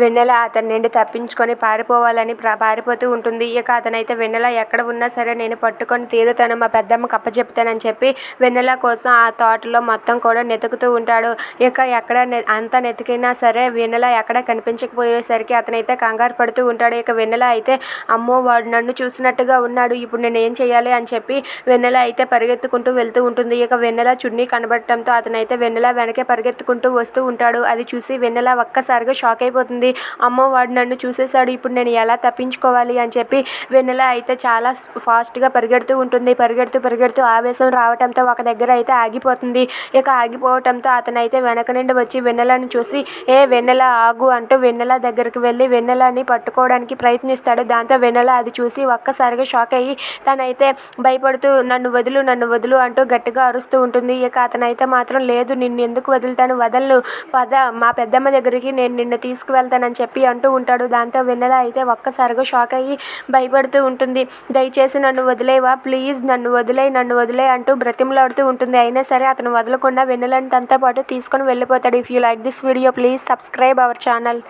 వెన్నెల అతని నుండి తప్పించుకొని పారిపోవాలని పారిపోతూ ఉంటుంది. ఇక అతనైతే వెన్నెల ఎక్కడ ఉన్నా సరే నేను పట్టుకొని తీరుతాను మా పెద్దమ్మకి అప్పచెప్తానని చెప్పి వెన్నెల కోసం ఆ తోటలో మొత్తం కూడా వెతుకుతూ ఉంటాడు. ఇక ఎక్కడ అంత వెతికినా సరే వెన్నెల ఎక్కడ కనిపించకపోయేసరికి అతనైతే కంగారు పడుతూ ఉంటాడు. ఇక వెన్నెల అయితే అమ్మో వాడు నన్ను చూసినట్టుగా ఉన్నాడు. ఇప్పుడు నేను ఏం చేయాలి అని చెప్పి వెన్నెల అయితే పరిగెత్తుకుంటూ వెళ్తూ ఉంటుంది. ఇక వెన్నెల చున్నీ కనబడటంతో అతనైతే వెన్నెల వెనకే పరిగెత్తుకుంటూ వస్తూ ఉంటాడు. అది చూసి వెన్నెల ఒక్కసారిగా షాక్ అయిపోతుంది. అమ్మో వాడు నన్ను చూసేశాడు. ఇప్పుడు నేను ఎలా తప్పించుకోవాలి అని చెప్పి వెన్నెల అయితే చాలా ఫాస్ట్గా పరిగెడుతూ ఉంటుంది. పరిగెడుతూ పరిగెడుతూ ఆవేశం రావడంతో ఒక దగ్గర అయితే ఆగిపోతుంది. ఇక ఆగిపోవటంతో అతనైతే వెనక నుండి వచ్చి వెన్నెలను చూసి ఏ వెన్నెల ఆగు అంటూ వెన్నెల దగ్గరికి వెళ్ళి వెన్నెలని పట్టుకోవడానికి ప్రయత్నిస్తాడు. దాంతో వెన్నెల అది చూసి ఒక్కసారిగా షాక్ అయ్యి తనైతే భయపడుతూ నన్ను వదులు నన్ను వదులు అంటూ గట్టిగా అరుస్తూ ఉంటుంది. ఇక అతనైతే మాత్రం లేదు నిన్ను ఎందుకు వదులుతాను? వదలను. పద మా పెద్దమ్మ దగ్గరికి నేను నిన్ను తీసుకువెళ్తానని చెప్పి అంటూ ఉంటాడు. దాంతో వెన్నెల అయితే ఒక్కసారిగా షాక్ అయ్యి భయపడుతూ ఉంటుంది. దయచేసి నన్ను వదిలేవా? ప్లీజ్ నన్ను వదిలే నన్ను వదిలే అంటూ బ్రతిమలాడుతూ ఉంటుంది. అయినా సరే అతను వదలకుండా వెన్నెలని తనతో పాటు తీసుకొని వెళ్ళిపోతాడు. If you like this video please subscribe our channel.